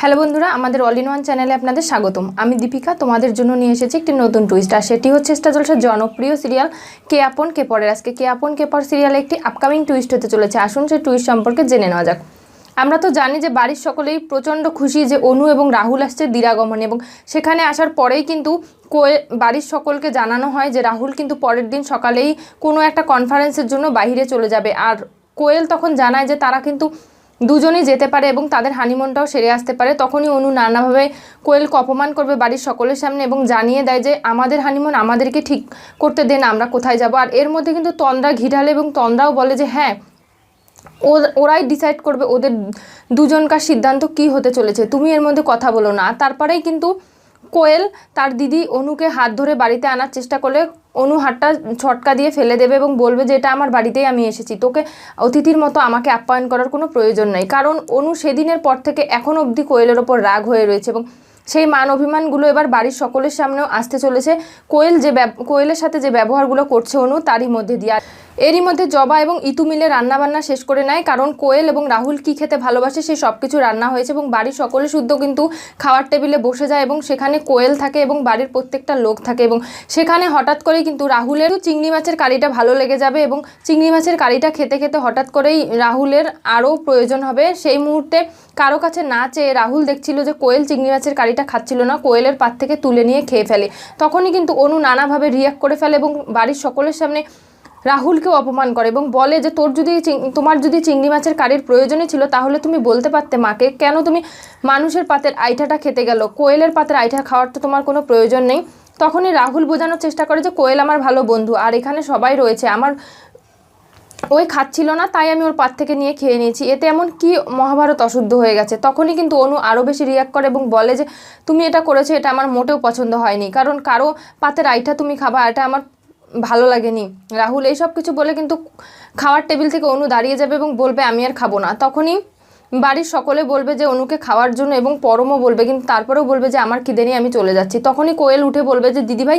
Hello বন্ধুরা, আমাদের all in one চ্যানেলে আপনাদের স্বাগতম। আমি দীপিকা, তোমাদের জন্য নিয়ে এসেছি একটি নতুন টুইস্ট আর সেটি হচ্ছে স্টার জলসার জনপ্রিয় সিরিয়াল কে আপন, কে পরের। আজকে কে আপন, কে পর সিরিয়ালে একটি আপকামিং টুইস্ট হতে চলেছে। আসুন সেই টুইস্ট সম্পর্কে জেনে নেওয়া যাক। আমরা তো জানি যে বাড়ির সকলেই প্রচণ্ড খুশি যে অনু এবং রাহুল আসছে দিরাগমন, এবং সেখানে আসার পরেই কিন্তু কোয়ে বাড়ির সকলকে জানানো হয় যে রাহুল কিন্তু পরের দিন সকালেই কোনো একটা কনফারেন্সের জন্য বাইরে চলে যাবে। আর কোয়েল তখন জানায় যে তারা কিন্তু দুজনেই যেতে পারে এবং তাদের হানিমুনটাও সেরে আসতে পারে, তখনই অনু নানাভাবে কোয়েলকে অপমান করবে বাড়ির সকলের সামনে এবং জানিয়ে দেয় যে, আমাদের হানিমুন আমাদেরকে ঠিক করতে দেন আমরা কোথায় যাব? আর এর মধ্যে কিন্তু তন্দ্রা ঘিরালে এবং তন্দ্রাও বলে যে হ্যাঁ ওরাই ডিসাইড করবে ওদের দুজনকার সিদ্ধান্ত কি হতে চলেছে। তুমি এর মধ্যে কথা বলো না। তারপরেই কিন্তু কোয়েল তার দিদি অনুকে হাত ধরে বাড়িতে আনার চেষ্টা করলে অনু হাতটা ছটকা দিয়ে ফেলে দেবে এবং বলবে যে, এটা আমার বাড়িতেই আমি এসেছি। তোকে অতিথির মতো আমাকে আপ্যায়ন করার কোনো প্রয়োজন নেই। কারণ অনু সেদিনের পর থেকে এখন অবধি কোয়েলের ওপর রাগ হয়ে রয়েছে এবং সেই মান অভিমানগুলো এবার বাড়ির সকলের সামনেও আসতে চলেছে। কোয়েল যে কোয়েলের সাথে যে ব্যবহারগুলো করছে অনু, তারই মধ্যে দিয়ে। এরই মধ্যে জবা এবং ইতু মিলে রান্নাবান্না শেষ করে নেয়, কারণ কোয়েল এবং রাহুল কি খেতে ভালোবাসে সেই সব কিছু রান্না হয়েছে এবং বাড়ির সকলে শুদ্ধ কিন্তু খাওয়ার টেবিলে বসে যায় এবং সেখানে কোয়েল থাকে এবং বাড়ির প্রত্যেকটা লোক থাকে এবং সেখানে হঠাৎ করেই কিন্তু রাহুলের চিংড়ি মাছের কারিটা ভালো লেগে যাবে এবং চিংড়ি মাছের কারিটা খেতে খেতে হঠাৎ করেই রাহুলের আরও প্রয়োজন হবে। সেই মুহূর্তে কারও কাছে না চেয়ে রাহুল দেখছিল যে কোয়েল চিংড়ি মাছের কারিটা খাচ্ছিল না, কোয়েলের পাত থেকে তুলে নিয়ে খেয়ে ফেলে। তখনই কিন্তু অনু নানাভাবে রিয়াক্ট করে ফেলে এবং বাড়ির সকলের সামনে রাহুলকেও অপমান করে এবং বলে যে, তোর যদি তোমার যদি চিংড়ি মাছের কারির প্রয়োজনই ছিল, তাহলে তুমি বলতে পারতে মাকে, কেন তুমি মানুষের পাতের আইঠাটা খেতে গেল? কোয়েলের পাতের আইঠা খাওয়ার তো তোমার কোনো প্রয়োজন নেই। তখনই রাহুল বোঝানোর চেষ্টা করে যে, কোয়েল আমার ভালো বন্ধু, আর এখানে সবাই রয়েছে। আমার ওই খাচ্ছিল না, তাই আমি ওর পাত থেকে নিয়ে খেয়ে নিয়েছি। এতে এমন কি মহাভারত অশুদ্ধ হয়ে গেছে? তখনই কিন্তু অনু আরও বেশি রিয়াক্ট করে এবং বলে যে, তুমি এটা করেছ, এটা আমার মোটেও পছন্দ হয়নি। কারণ কারও পাতের আইটা তুমি খাবা, এটা আমার ভালো লাগেনি। রাহুল এইসব কিছু বলে কিন্তু খাওয়ার টেবিল থেকে অনু দাঁড়িয়ে যাবে এবং বলবে, আমি আর খাব না। তখনই বাড়ির সকলে বলবে যে অনুকে খাওয়ার জন্য এবং পরমও বলবে, কিন্তু তারপরেও বলবে যে আমার খিদে নেই আমি চলে যাচ্ছি। তখনই কোয়েল উঠে বলবে যে, দিদি ভাই,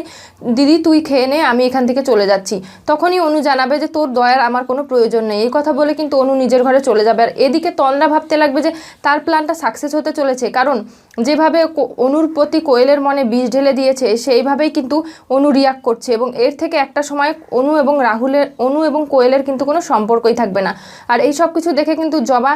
দিদি তুই খেয়ে নে, আমি এখান থেকে চলে যাচ্ছি। তখনই অনু জানাবে যে, তোর দয়ার আমার কোনো প্রয়োজন নেই। এই কথা বলে কিন্তু অনু নিজের ঘরে চলে যাবে। আর এদিকে তন্দ্রা ভাবতে লাগবে যে, তার প্ল্যানটা সাকসেস হতে চলেছে। কারণ যেভাবে অনুর প্রতি কোয়েলের মনে বিষ ঢেলে দিয়েছে, সেইভাবেই কিন্তু অনু রিয়াক্ট করছে এবং এর থেকে একটা সময় অনু এবং রাহুলের অনু এবং কোয়েলের কিন্তু কোনো সম্পর্কই থাকবে না। আর এই সব কিছু দেখে কিন্তু জবা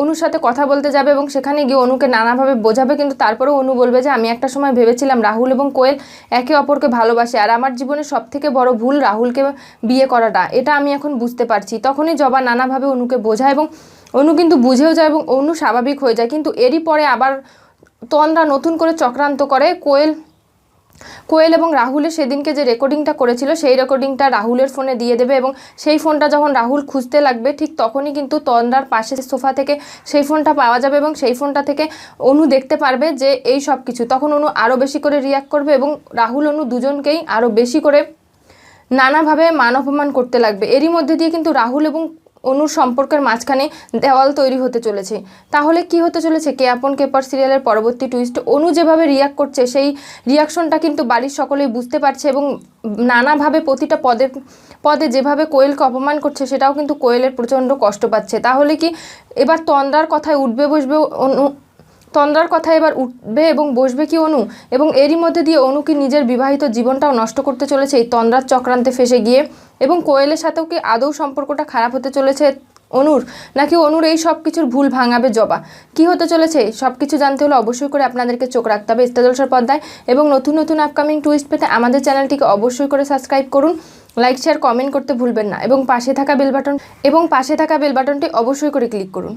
অনুর সাথে কথা বলতে যাবে এবং সেখানে গিয়ে অনুকে নানাভাবে বোঝাবে, কিন্তু তারপরেও অনু বলবে যে, আমি একটা সময় ভেবেছিলাম রাহুল এবং কোয়েল একে অপরকে ভালোবাসে আর আমার জীবনে সব থেকে বড় ভুল রাহুলকে বিয়ে করাটা। এটা আমি এখন বুঝতে পারছি। তখনই জবা নানাভাবে অনুকে বোঝায় এবং অনু কিন্তু বুঝেও যায় এবং অনু স্বাভাবিক হয়ে যায়। কিন্তু এরই পরে আবার তন্দ্রা নতুন করে চক্রান্ত করে। কোয়েল কোয়েল এবং রাহুলের সেদিনকে যে রেকর্ডিংটা করেছিল, সেই রেকর্ডিংটা রাহুলের ফোনে দিয়ে দেবে এবং সেই ফোনটা যখন রাহুল খুঁজতে লাগবে, ঠিক তখনই কিন্তু তন্দ্রার পাশে সোফা থেকে সেই ফোনটা পাওয়া যাবে এবং সেই ফোনটা থেকে অনু দেখতে পারবে যে এই সব কিছু। তখন অনু আরও বেশি করে রিয়াক্ট করবে এবং রাহুল, অনু দুজনকেই আরও বেশি করে নানাভাবে মান অপমান করতে লাগবে। এরই মধ্যে দিয়ে কিন্তু রাহুল এবং অনুর সম্পর্কের মাঝখানে দেওয়াল তৈরি হতে চলেছে। তাহলে কি হতে চলেছে? কে আপন কেপার সিরিয়ালের পরবর্তী টুইস্ট অনু যেভাবে রিয়াক্ট করছে, সেই রিয়াকশনটা কিন্তু বাড়ির সকলেই বুঝতে পারছে এবং নানাভাবে প্রতিটা পদে পদে যেভাবে কোয়েলকে অপমান করছে, সেটাও কিন্তু কোয়েলের প্রচণ্ড কষ্ট পাচ্ছে। তাহলে কি এবার তন্দ্রার কথায় উঠবে, বসবে অনু, তন্দ্রার কথা এবার উঠবে এবং বসবে কি অনু? এবং এরই মধ্যে দিয়ে অনু কি নিজের বিবাহিত জীবনটাও নষ্ট করতে চলেছে? এই তন্দ্রার চক্রান্তে ফেসে গিয়ে এবং কোয়েলের সাথেও কি আদৌ সম্পর্কটা খারাপ হতে চলেছে অনুর? নাকি অনুর এই সব কিছুর ভুল ভাঙাবে জবা? কি হতে চলেছে? সব কিছু জানতে হলে অবশ্যই করে আপনাদেরকে চোখ রাখতে হবে ইস্তাদলসার পর্দায়। এবং নতুন নতুন আপকামিং টুইস্ট পেতে আমাদের চ্যানেলটিকে অবশ্যই করে সাবস্ক্রাইব করুন লাইক শেয়ার কমেন্ট করতে ভুলবেন না। এবং পাশে থাকা বেল বাটন এবং পাশে থাকা বেল বাটনটি অবশ্যই করে ক্লিক করুন।